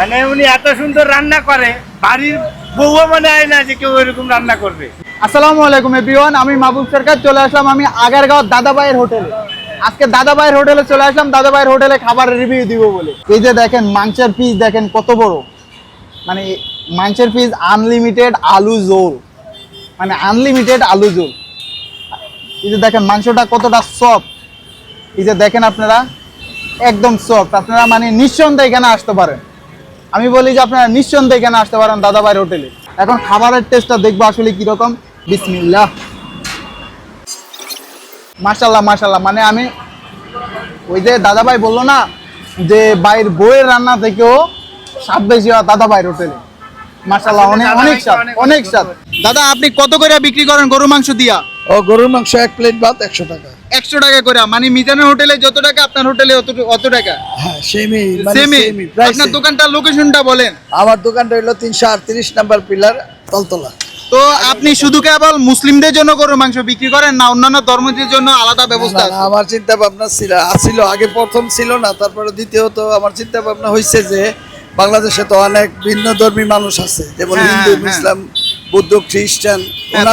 মানে উনি এত সুন্দর রান্না করে, বাড়ির বউও মনে হয় না যে কেউ এরকম রান্না করবে। আসসালামু আলাইকুম এভরিওয়ান আমি মাহবুব সরকার, চলে আসলাম আমি আগের আগারগাঁও দাদাবাইয়ের হোটেলে। আজকে দাদাবাইয়ের হোটেলে চলে আসলাম দাদাবাইয়ের হোটেলে খাবার রিভিউ দিব বলে। এই যে দেখেন, মাংসের পিস দেখেন কত বড়। মানে মাংসের পিস আনলিমিটেড আলু জোল মানে আনলিমিটেড আলু জোল এই যে দেখেন, মাংসটা কতটা সফট এই যে দেখেন আপনারা, একদম সফট আপনারা মানে নিঃসন্দেহে এখানে আসতে পারেন। আমি বলি যে আপনারা নিঃসন্দেহে এখানে আসতে পারেন দাদাবাইয়ের হোটেলে। এখন খাবারের টেস্টটা দেখব আসলে কীরকম। বিসমিল্লাহ। মাশাল্লাহ মাশাল্লাহ মানে আমি ওই যে দাদাভাই বলল না যে বাইর বইয়ের রান্না থেকেও স্বাদ বেশি হয় দাদাভাইয়ের হোটেলে। মাশাল্লাহ অনেক অনেক স্বাদ অনেক স্বাদ। দাদা আপনি কত করে বিক্রি করেন গরু মাংস দিয়া? ও গরুর মাংস এক প্লেট ভাত একশো টাকা। একশো টাকা করে মানে মিজানের হোটেলে যত টাকা আপনার হোটেলে অত টাকা হ্যাঁ মানে আপনার। দোকানটার লোকেশনটা বলেন আমার দোকানটা হলো তিনশো আটত্রিশ নাম্বার পিলার তলতলা তো আপনি শুধু কেবল মুসলিমদের জন্য গরু মাংস বিক্রি করেন না অন্যান্য ধর্মদের জন্য আলাদা ব্যবস্থা? আমার চিন্তা ভাবনা ছিল আছিল আগে প্রথম ছিল না তারপরে দ্বিতীয়ত আমার চিন্তা ভাবনা হয়েছে যে বাংলাদেশে তো অনেক ভিন্ন ধর্মী মানুষ আছে যেমন হ্যাঁ, হিন্দু হ্যাঁ। বৌদ্ধ খ্রিস্টান হ্যাঁ,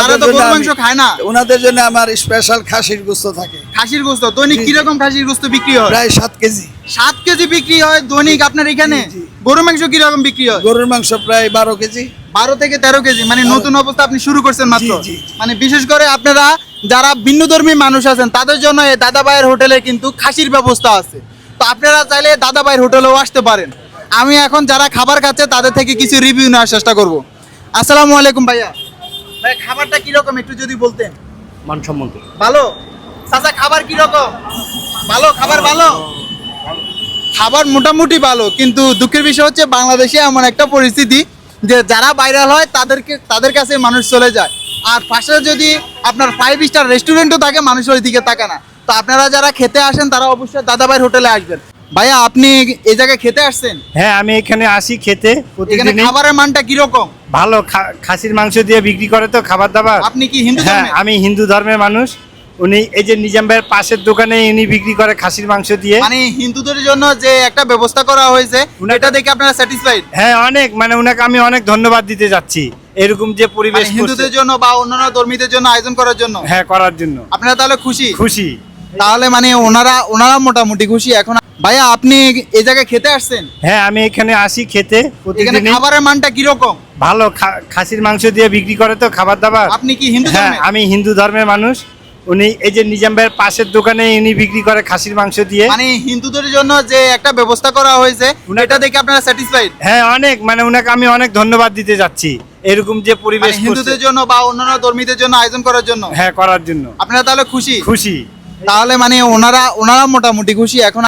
ওনাদের জন্য আমার স্পেশাল খাসির গুস্ত থাকে। খাসির গোস্ত দৈনিক। কীরকম খাসির গোস্ত বিক্রি হয়? প্রায় সাত কেজি। সাত কেজি বিক্রি হয় দৈনিক আপনার এখানে? জি। মাংস কীরকম বিক্রি হয়? গরুর মাংস প্রায় বারো কেজি। বারো থেকে তেরো কেজি মানে নতুন অবস্থা আপনি শুরু করছেন মাত্র। মানে বিশেষ করে আপনারা যারা ভিন্ন ধর্মী মানুষ আছেন তাদের জন্য এই দাদাবাইয়ের হোটেলে কিন্তু খাসির ব্যবস্থা আছে। তো আপনারা চাইলে দাদাবাইয়ের হোটেলেও আসতে পারেন। আমি এখন যারা খাবার খাচ্ছে তাদের থেকে কিছু রিভিউ নেওয়ার চেষ্টা করব। আসসালামু আলাইকুম ভাইয়া। ভাই খাবারটা কীরকম একটু যদি বলতেন? মানসম্মত। ভালো? চাচা খাবার কীরকম? ভালো? খাবার ভালো? খাবার মোটামুটি ভালো কিন্তু দুঃখের বিষয় হচ্ছে বাংলাদেশে এমন একটা পরিস্থিতি যে যারা ভাইরাল হয় তাদেরকে তাদের কাছে মানুষ চলে যায়। আর পাশে যদি আপনার ফাইভ স্টার রেস্টুরেন্টও থাকে মানুষ ওই দিকে তাকে না। তো আপনারা যারা খেতে আসেন তারা অবশ্যই দাদাভাইয়ের হোটেলে আসবেন। ভাইয়া আপনি এই জায়গায় খেতে আসছেন? হ্যাঁ আমি এখানে আসি খেতে এখানে প্রতিদিনই খাবারের মানটা কীরকম? ভালো খা- খাসির মাংস দিয়ে বিক্রি করে তো খাবার দাবার। আপনি কি হিন্দু হ্যাঁ ধর্মের? আমি হিন্দু ধর্মের মানুষ। উনি এই যে নিজাম ভাইয়ের পাশের দোকানে উনি বিক্রি করে খাসির মাংস দিয়ে। মানে হিন্দুদের জন্য যে একটা ব্যবস্থা করা হয়েছে এটা দেখে আপনারা স্যাটিসফাইড হ্যাঁ অনেক। মানে উনাকে আমি অনেক ধন্যবাদ দিতে যাচ্ছি এরকম যে পরিবেশ মানে হিন্দুদের জন্য বা অন্যান্য ধর্মীদের জন্য আয়োজন করার জন্য? হ্যাঁ করার জন্য। আপনারা তাহলে খুশি? খুশি। তাহলে মানে ওনারা ওনারা মোটামুটি খুশি এখন ভাইয়া আপনি এই জায়গায় খেতে আসছেন? হ্যাঁ আমি এখানে আসি খেতে এখানে প্রতিদিনই খাবারের মানটা কীরকম? ভালো খা- খাসির মাংস দিয়ে বিক্রি করে তো খাবার দাবার। আপনি কি হিন্দু হ্যাঁ ধর্মের? আমি হিন্দু ধর্মের মানুষ। উনি এই যে নিজাম ভাইয়ের পাশের দোকানে উনি বিক্রি করে খাসির মাংস দিয়ে। মানে হিন্দুদের জন্য যে একটা ব্যবস্থা করা হয়েছে উনাকে- এটা দেখে আপনারা স্যাটিসফাইড হ্যাঁ অনেক। মানে উনাকে আমি অনেক ধন্যবাদ দিতে যাচ্ছি। এরকম যে পরিবেশ মানে হিন্দুদের জন্য বা অন্যান্য ধর্মীদের জন্য আয়োজন করার জন্য? হ্যাঁ করার জন্য। আপনারা তাহলে খুশি? খুশি। তাহলে মানে ওনারা ওনারা মোটামুটি খুশি। এখন